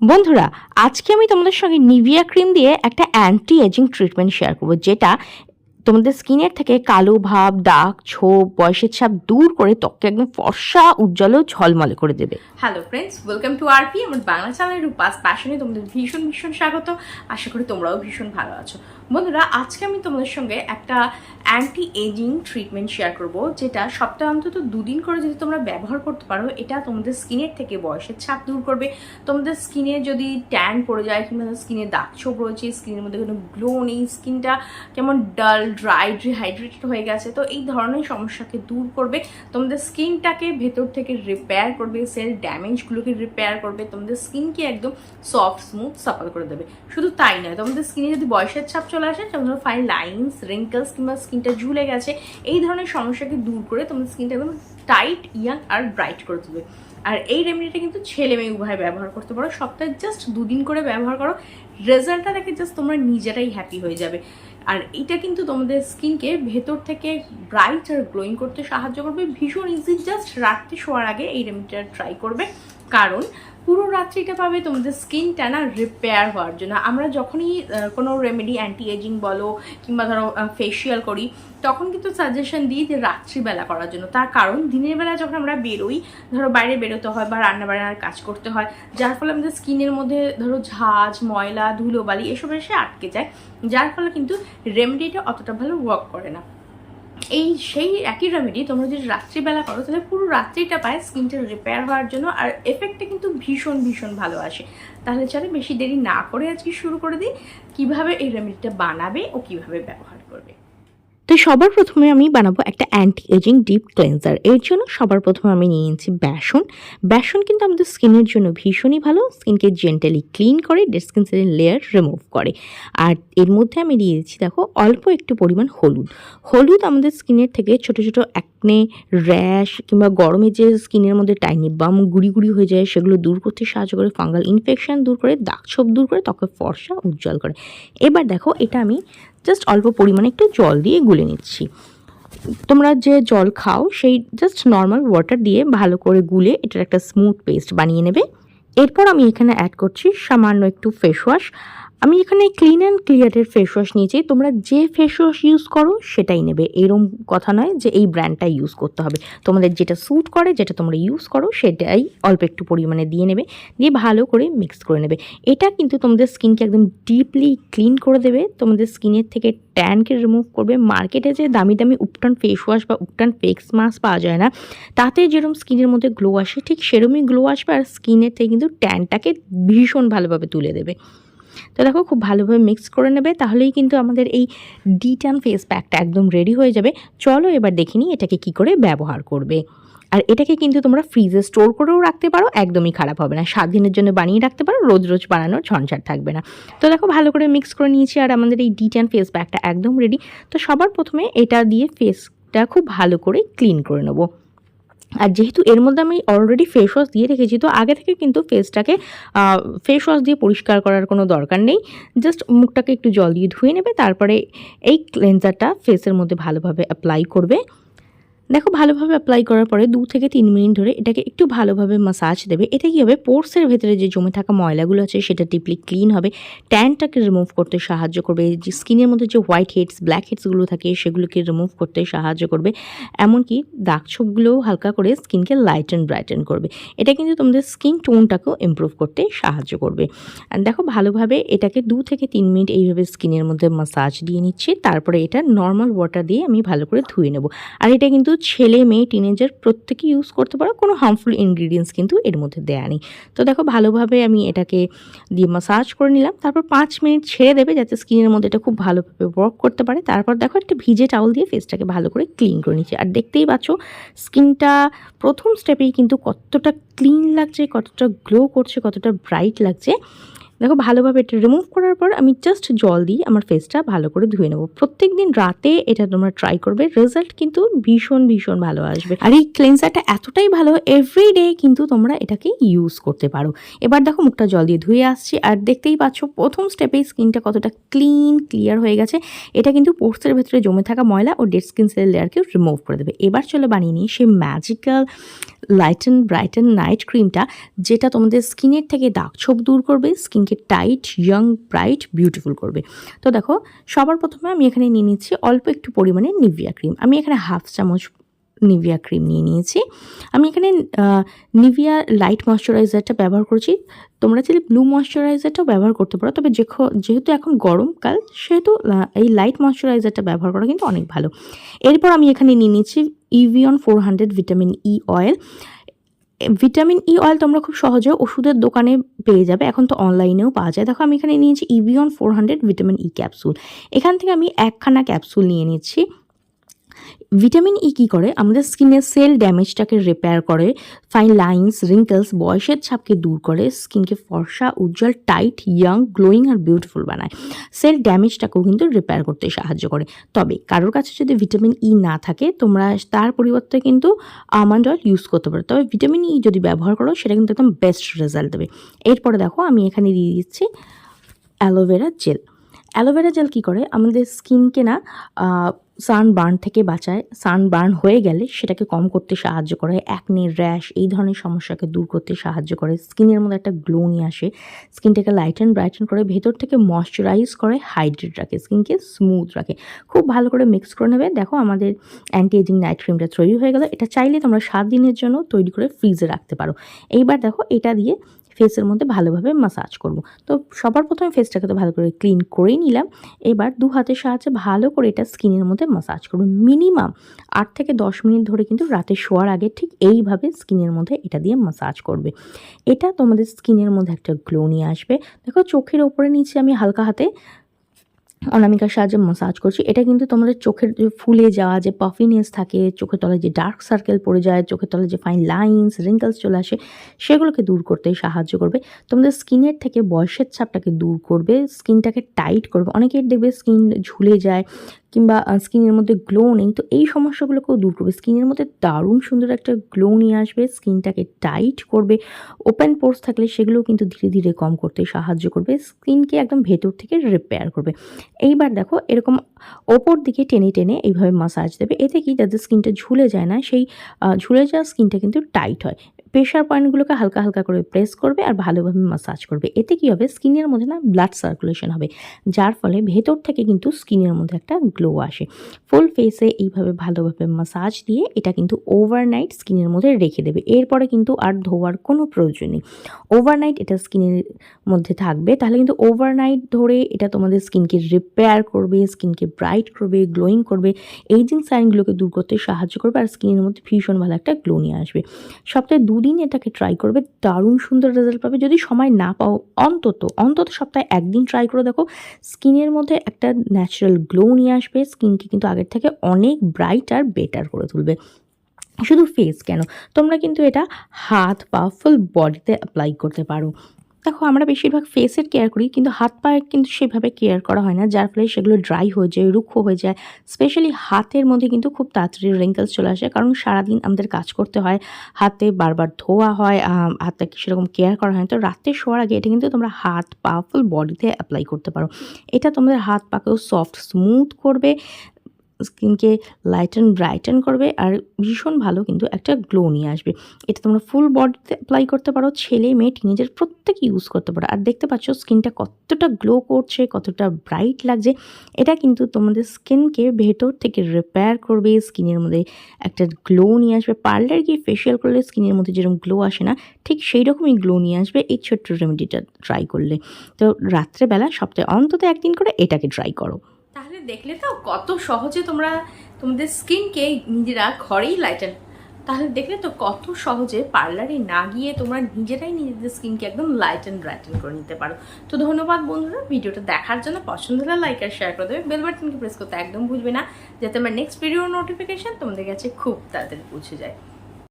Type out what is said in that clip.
বন্ধুরা, আজকে আমি তোমাদের সঙ্গে নিভিয়া ক্রিম দিয়ে একটা অ্যান্টি এজিং ট্রিটমেন্ট শেয়ার করব, যেটা তোমাদের স্কিনের থেকে কালো ভাব, দাগ, ছোপ, বয়সের ছাপ দূর করে ত্বককে একদম ফর্সা, উজ্জ্বল ও ঝলমলে করে দেবে। Hello friends welcome to RP আমার বাংলা চ্যানেলের রূপাস প্যাশনে তোমাদের ভীষণ ভীষণ স্বাগত। আশা করি তোমরাও ভীষণ ভালো আছো। বন্ধুরা, আজকে আমি তোমাদের সঙ্গে একটা অ্যান্টি এজিং ট্রিটমেন্ট শেয়ার করব, যেটা সপ্তাহে অন্তত দুদিন করে যদি তোমরা ব্যবহার করতে পারো, এটা তোমাদের স্কিনের থেকে বয়সের ছাপ দূর করবে। তোমাদের স্কিনে যদি ট্যান পড়ে যায়, কিংবা স্কিনে দাগ ছোপ রয়েছে, স্কিনের মধ্যে কোনো গ্লো নেই, স্কিনটা কেমন ডাল ড্রাই ডিহাইড্রেটেড হয়ে গেছে, তো এই ধরনের সমস্যাকে দূর করবে। তোমাদের স্কিনটাকে ভেতর থেকে রিপেয়ার করবে সেল ড্যামেজগুলোকে রিপেয়ার করবে, তোমাদের স্কিনকে একদম সফট স্মুথ সাপাল করে দেবে। শুধু তাই নয়, তোমাদের স্কিনে যদি বয়সের ছাপ চলে আসে, যেমন ধরো ফাইন লাইন্স রিঙ্কলস কিংবা স্কিনটা ঝুলে গেছে, এই ধরনের সমস্যাকে দূর করে তোমাদের স্কিনটা একদম টাইট ইয়াং আর ব্রাইট করে দেবে আর এই রেমেডিটা কিন্তু ছেলে মেয়ে উভয় ব্যবহার করতে পারো। সপ্তাহে জাস্ট দুদিন করে ব্যবহার করো। রেজাল্টটা দেখে জাস্ট তোমরা নিজেরাই হ্যাপি হয়ে যাবে। আর এটা কিন্তু তোমাদের স্কিনকে ভেতর থেকে ব্রাইট আর গ্লোয়িং করতে সাহায্য করবে। ভীষণ ইজি জাস্ট রাত্রে শোয়ার আগে এই রেমেডিটা ট্রাই করবে। কারণ পুরো রাত্রিটা পাবে তোমাদের স্কিনটা না রিপেয়ার হওয়ার জন্য। আমরা যখনই কোনো রেমেডি অ্যান্টি এজিং বলো কিংবা ধরো ফেসিয়াল করি, তখন কিন্তু সাজেশন দিই যে রাত্রিবেলা করার জন্য। তার কারণ, দিনের বেলা যখন আমরা বেরোই, ধরো বাইরে বেরোতে হয় বা রান্না বান্নার কাজ করতে হয়, যার ফলে আমাদের স্কিনের মধ্যে ধরো ঝাঁজ, ময়লা, ধুলোবালি, এসব এসে আটকে যায়। যার ফলে কিন্তু রেমেডিটা অতটা ভালো ওয়ার্ক করে না। এই সেই একই রেমেডি তোমরা যদি রাত্রিবেলা করো, তাহলে পুরো রাত্রিটা পায় স্কিনটা রিপেয়ার হওয়ার জন্য, আর এফেক্টটা কিন্তু ভীষণ ভীষণ ভালো আসে। তাহলে চলে বেশি দেরি না করে আজকে শুরু করে দিই, কীভাবে এই রেমেডিটা বানাবে ও কীভাবে ব্যবহার করবে। তো সবার প্রথমে আমি বানাবো একটা অ্যান্টি এজিং ডিপ ক্লেন্সার এর জন্য সবার প্রথমে আমি নিয়ে নিচ্ছি বেসন। বেসন কিন্তু আমাদের স্কিনের জন্য ভীষণই ভালো। স্কিনকে জেন্টালি ক্লিন করে ডেড স্কিন সেলের লেয়ার রিমুভ করে। আর এর মধ্যে আমি দিয়ে দেখো, অল্প একটু পরিমাণ হলুদ। হলুদ আমাদের স্কিনের থেকে ছোট ছোট একনে র্যাশ কিংবা গরমে যে স্কিনের মধ্যে টাইনি বাম গুড়ি গুড়ি হয়ে যায়, সেগুলো দূর করতে সাহায্য করে ফাঙ্গাল ইনফেকশন দূর করে, দাগ ছোপ দূর করে ত্বকে ফর্সা উজ্জ্বল করে। এবার দেখো, এটা আমি জাস্ট অল্প পরিমাণে একটু জল দিয়ে গুলে নিচ্ছি। তোমরা যে জল খাও, সেই জাস্ট নর্মাল ওয়াটার দিয়ে ভালো করে গুলে এটার একটা স্মুথ পেস্ট বানিয়ে নেবে। এরপর আমি এখানে অ্যাড করছি সামান্য একটু ফেস ওয়াশ আমি এখানে ক্লিন অ্যান্ড ক্লিয়ারের ফেস ওয়াশ নিয়েছি। তোমরা যে ফেস ওয়াশ ইউজ করো, সেটাই নেবে। এরম কথা নয় যে এই ব্র্যান্ডটা ইউজ করতে হবে। তোমাদের যেটা স্যুট করে, যেটা তোমরা ইউজ করো, সেটাই অল্প একটু পরিমাণে দিয়ে নেবে। দিয়ে ভালো করে মিক্স করে নেবে। এটা কিন্তু তোমাদের স্কিনকে একদম ডিপলি ক্লিন করে দেবে। তোমাদের স্কিনের থেকে ট্যানকে রিমুভ করবে। মার্কেটে যে দামি দামি উপটান ফেস ওয়াশ বা উপটান ফেস মাস্ক পাওয়া যায় না, তাতে যেরকম স্কিনের মধ্যে গ্লো আসে, ঠিক সেরকমই গ্লো আসবে আর স্কিনের থেকে কিন্তু ট্যানটাকে ভীষণ ভালোভাবে তুলে দেবে। তো দেখো খুব ভালোভাবে মিক্স করে নেবে, তাহলেই কিন্তু আমাদের এই ডি ট্যান ফেস প্যাকটা একদম রেডি হয়ে যাবে। চলো এবার দেখিনি এটাকে কি করে ব্যবহার করবে। আর এটাকে কিন্তু তোমরা ফ্রিজে স্টোর করেও রাখতে পারো, একদমই খারাপ হবে না। সাত দিনের জন্য বানিয়ে রাখতে পারো, রোজ রোজ বানানোর ঝঞ্ঝাট থাকবে না। তো দেখো ভালো করে মিক্স করে নিয়েছি আর আমাদের এই ডি ট্যান ফেস প্যাকটা একদম রেডি তো সবার প্রথমে এটা দিয়ে ফেসটা খুব ভালো করে ক্লিন করে নেব। আর যেহেতু এর মধ্যে আমি অলরেডি ফেস ওয়াশ দিয়ে রেখেছি, তো আগে থেকে কিন্তু ফেসটাকে ফেস ওয়াশ দিয়ে পরিষ্কার করার কোনো দরকার নেই। জাস্ট মুখটাকে একটু জল দিয়ে ধুয়ে নেবে, তারপরে এই ক্লেন্সারটা ফেসের মধ্যে ভালোভাবে অ্যাপ্লাই করবে। দেখো ভালোভাবে অ্যাপ্লাই করার পরে দু থেকে তিন মিনিট ধরে এটাকে একটু ভালোভাবে মাসাজ দেবে। এতে কী হবে? পোর্সের ভেতরে যে জমে থাকা ময়লাগুলো আছে, সেটা ডিপলি ক্লিন হবে। ট্যানটাকে রিমুভ করতে সাহায্য করবে। যে স্কিনের মধ্যে যে হোয়াইট হেডস ব্ল্যাক হেডসগুলো থাকে, সেগুলোকে রিমুভ করতে সাহায্য করবে। এমনকি দাগ ছোপগুলোও হালকা করে স্কিনকে লাইট অ্যান্ড ব্রাইটেন করবে। এটা কিন্তু তোমাদের স্কিন টোনটাকেও ইমপ্রুভ করতে সাহায্য করবে। আর দেখো ভালোভাবে এটাকে দু থেকে তিন মিনিট এইভাবে স্কিনের মধ্যে মাসাজ দিয়ে নিচ্ছি। তারপরে এটা নর্মাল ওয়াটার দিয়ে আমি ভালো করে ধুয়ে নেব। আর এটা কিন্তু ছেলে মেয়ে টিনেজার প্রত্যেকেই ইউজ করতে পারো, কোনো হার্মফুল ইনগ্রিডিয়েন্টস কিন্তু এর মধ্যে দেয়া নেই। তো দেখো, ভালোভাবে আমি এটাকে দিয়ে মাসাজ করে নিলাম। তারপর পাঁচ মিনিট ছেড়ে দেবে যাতে স্কিনের মধ্যে এটা খুব ভালোভাবে ওয়ার্ক করতে পারে। তারপর দেখো, একটা ভিজে টাউল দিয়ে ফেসটাকে ভালো করে ক্লিন করে নিচ্ছি। আর দেখতেই পাচ্ছ স্কিনটা প্রথম স্টেপেই কিন্তু কতটা ক্লিন লাগছে, কতটা গ্লো করছে, কতটা ব্রাইট লাগছে। দেখো ভালোভাবে এটা রিমুভ করার পর আমি জাস্ট জল দিয়ে আমার ফেসটা ভালো করে ধুয়ে নেব। প্রত্যেক দিন রাতে এটা তোমরা ট্রাই করবে রেজাল্ট কিন্তু ভীষণ ভীষণ ভালো আসবে। আর এই ক্লেন্সারটা এতটাই ভালো এভরি ডে কিন্তু তোমরা এটাকে ইউজ করতে পারো। এবার দেখো মুখটা জল দিয়ে ধুয়ে আসছি, আর দেখতেই পাচ্ছ প্রথম স্টেপে স্কিনটা কতটা ক্লিন ক্লিয়ার হয়ে গেছে। এটা কিন্তু পোর্সের ভেতরে জমে থাকা ময়লা ও ডেড স্কিন সেল লেয়ারকে রিমুভ করে দেবে। এবার চলো বানিয়ে নিই সেই ম্যাজিক্যাল লাইটেন ব্রাইটেন নাইট ক্রিমটা যেটা তোমাদের স্কিনের থেকে দাগ ছোপ দূর করবে, স্কিনকে টাইট ইয়ং ব্রাইট বিউটিফুল করবে। তো দেখো, সবার প্রথমে আমি এখানে নিয়ে নিচ্ছি অল্প একটু পরিমাণে নিভিয়া ক্রিম আমি এখানে হাফ চামচ নিভিয়া ক্রিম নিয়ে নিয়েছি। আমি এখানে নিভিয়া লাইট ময়শ্চারাইজারটা ব্যবহার করছি। তোমরা চাইলে ব্লু ময়শ্চারাইজারটাও ব্যবহার করতে পারো। তবে যেহেতু এখন গরমকাল সেহেতু এই লাইট ময়শ্চারাইজারটা ব্যবহার করা কিন্তু অনেক ভালো। এরপর আমি এখানে নিয়ে নিয়েছি Evion four hundred vitamin E oil vitamin E oil তোমরা খুব সহজে ওষুধের দোকানে পেয়ে যাবে। এখন তো অনলাইনেও পাওয়া যায়। দেখো, আমি এখানে নিয়েছি Evion four hundred vitamin E capsule এখান থেকে আমি একখানা ক্যাপসুল নিয়ে নিচ্ছি। ভিটামিন ই কী করে? আমাদের স্কিনের সেল ড্যামেজটাকে রিপেয়ার করে ফাইন লাইন্স রিঙ্কেলস বয়সের ছাপকে দূর করে স্কিনকে ফর্সা, উজ্জ্বল টাইট ইয়াং গ্লোয়িং আর বিউটিফুল বানায়। সেল ড্যামেজটাকেও কিন্তু রিপেয়ার করতে সাহায্য করে। তবে কারোর কাছে যদি ভিটামিন ই না থাকে, তোমরা তার পরিবর্তে কিন্তু আমন্ড অয়েল ইউজ করতে পারো। তবে ভিটামিন ই যদি ব্যবহার করো, সেটা কিন্তু একদম বেস্ট রেজাল্ট দেবে। এরপরে দেখো, আমি এখানে দিয়ে দিচ্ছি aloe vera gel aloe vera gel কী করে? আমাদের স্কিনকে না সানবার্ন থেকে বাঁচায়। সানবার্ন হয়ে গেলে সেটাকে কম করতে সাহায্য করে অ্যাকনে র্যাশ এই ধরনের সমস্যাকে দূর করতে সাহায্য করে। স্কিনের মধ্যে একটা গ্লো নিয়ে আসে। স্কিনটাকে লাইট অ্যান্ড ব্রাইটেন করে ভেতর থেকে ময়শ্চারাইজ করে হাইড্রেট রাখে স্কিনকে স্মুথ রাখে। খুব ভালো করে মিক্স করে নেবে। দেখো আমাদের অ্যান্টি এজিং নাইট ক্রিমটা তৈরি হয়ে গেল। এটা চাইলে তোমরা সাত দিনের জন্য তৈরি করে ফ্রিজে রাখতে পারো। এইবার দেখো এটা দিয়ে ফেসের মধ্যে ভালোভাবে মাসাজ করব। তো সবার প্রথমে ফেসটাকে তো ভালো করে ক্লিন করে নিলাম। এবার দু হাতের সাহায্যে ভালো করে এটা স্কিনের মধ্যে মাসাজ করব। মিনিমাম আট থেকে দশ মিনিট ধরে কিন্তু রাতে শোয়ার আগে ঠিক এইভাবে স্কিনের মধ্যে এটা দিয়ে মাসাজ করবে। এটা তোমাদের স্কিনের মধ্যে একটা গ্লো নিয়ে আসবে। দেখো চোখের ওপরে নিচে আমি হালকা হাতে অনামিকার সাহায্যে মাসাজ করছি। এটা কিন্তু তোমাদের চোখের যে ফুলে যাওয়া, যে পাফিনেস থাকে, চোখের তলায় যে ডার্ক সার্কেল পড়ে যায়, চোখের তলায় যে ফাইন লাইন্স রিঙ্কলস চলে আসে, সেগুলোকে দূর করতে সাহায্য করবে। তোমাদের স্কিনের থেকে বয়সের ছাপটাকে দূর করবে, স্কিনটাকে টাইট করবে। অনেকের দেখবে স্কিন ঝুলে যায় কিংবা স্কিনের মধ্যে গ্লো নেই, তো এই সমস্যাগুলোকেও দূর করবে। স্কিনের মধ্যে দারুণ সুন্দর একটা গ্লো নিয়ে আসবে, স্কিনটাকে টাইট করবে ওপেন পোর্স থাকলে সেগুলোও কিন্তু ধীরে ধীরে কম করতে সাহায্য করবে, স্কিনকে একদম ভেতর থেকে রিপেয়ার করবে। এইবার দেখো, এরকম ওপর দিকে টেনে টেনে এইভাবে মাসাজ দেবে, এতে কি যাদের স্কিনটা ঝুলে যায় না, সেই ঝুলে যাওয়া স্কিনটা কিন্তু টাইট হয়। প্রেশার পয়েন্টগুলোকে হালকা হালকা করে প্রেস করবে আর ভালোভাবে মাসাজ করবে। এতে কি হবে? স্কিনের মধ্যে না ব্লাড সার্কুলেশন হবে, যার ফলে ভেতর থেকে কিন্তু স্কিনের মধ্যে একটা গ্লো আসে। ফুল ফেসে এইভাবে ভালোভাবে মাসাজ দিয়ে এটা কিন্তু ওভারনাইট স্কিনের মধ্যে রেখে দেবে। এরপরে কিন্তু আর ধোয়ার কোনো প্রয়োজন নেই। ওভারনাইট এটা স্কিনের মধ্যে থাকবে, তাহলে কিন্তু ওভারনাইট ধরে এটা তোমাদের স্কিনকে রিপেয়ার করবে স্কিনকে ব্রাইট করবে গ্লোয়িং করবে। এইজিং সাইনগুলোকে দূর করতে সাহায্য করবে আর স্কিনের মধ্যে ভীষণ ভালো একটা গ্লো নিয়ে আসবে। সপ্তাহে দুদিন এটাকে ট্রাই করবে, দারুণ সুন্দর রেজাল্ট পাবে। যদি সময় না পাও, অন্তত অন্তত সপ্তাহে একদিন ট্রাই করে দেখো, স্কিনের মধ্যে একটা ন্যাচারাল গ্লো নিয়ে আসবে, স্কিনকে কিন্তু আগের থেকে অনেক ব্রাইট আর বেটার করে তুলবে। শুধু ফেস কেন, তোমরা কিন্তু এটা হাত পা ফুল বডিতে অ্যাপ্লাই করতে পারো। দেখো, আমরা বেশিরভাগ ফেসের কেয়ার করি, কিন্তু হাত পায়ের কিন্তু সেভাবে কেয়ার করা হয় না, যার ফলে সেগুলো ড্রাই হয়ে যায়, রুক্ষ হয়ে যায় স্পেশালি হাতের মধ্যে কিন্তু খুব তাড়াতাড়ি রিঙ্কেলস চলে আসে, কারণ সারাদিন আমাদের কাজ করতে হয়, হাতে বারবার ধোয়া হয় হাতটাকে সেরকম কেয়ার করা হয়। তো রাতে শোয়ার আগে এটা কিন্তু তোমরা হাত পা ফুল বডিতে অ্যাপ্লাই করতে পারো এটা তোমাদের হাত পাকেও সফট স্মুথ করবে স্কিনকে লাইটেন ব্রাইটেন করবে আর ভীষণ ভালো কিন্তু একটা গ্লো নিয়ে আসবে। এটা তোমরা ফুল বডিতে অ্যাপ্লাই করতে পারো, ছেলে মেয়ে টিনেজার প্রত্যেকে ইউজ করতে পারো। আর দেখতে পাচ্ছ স্কিনটা কতটা গ্লো করছে, কতটা ব্রাইট লাগছে। এটা কিন্তু তোমাদের স্কিনকে ভেতর থেকে রিপেয়ার করবে, স্কিনের মধ্যে একটা গ্লো নিয়ে আসবে। পার্লার গিয়ে ফেশিয়াল করলে স্কিনের মধ্যে যেরকম গ্লো আসে না, ঠিক সেই রকমই গ্লো নিয়ে আসবে এই ছোট্ট রেমেডিটা ট্রাই করলে। তো রাত্রেবেলা সপ্তাহে অন্তত একদিন করে এটাকে ট্রাই করো। তাহলে দেখলে তো কত সহজে তোমরা তোমাদের স্কিনকে নিজেরা ঘরেই লাইটেন তাহলে দেখলে তো কত সহজে পার্লারে না গিয়ে তোমরা নিজেরাই নিজেদের স্কিনকে একদম লাইট অ্যান্ড ব্রাইটেন করে নিতে পারো। তো ধন্যবাদ বন্ধুরা, ভিডিওটা দেখার জন্য পছন্দ হলে লাইক আর শেয়ার করে দেবে। বেল বাটনকে প্রেস করতে একদম ভুলবে না, যাতে আমার নেক্সট ভিডিও নোটিফিকেশন তোমাদের কাছে খুব তাড়াতাড়ি পৌঁছে যায়।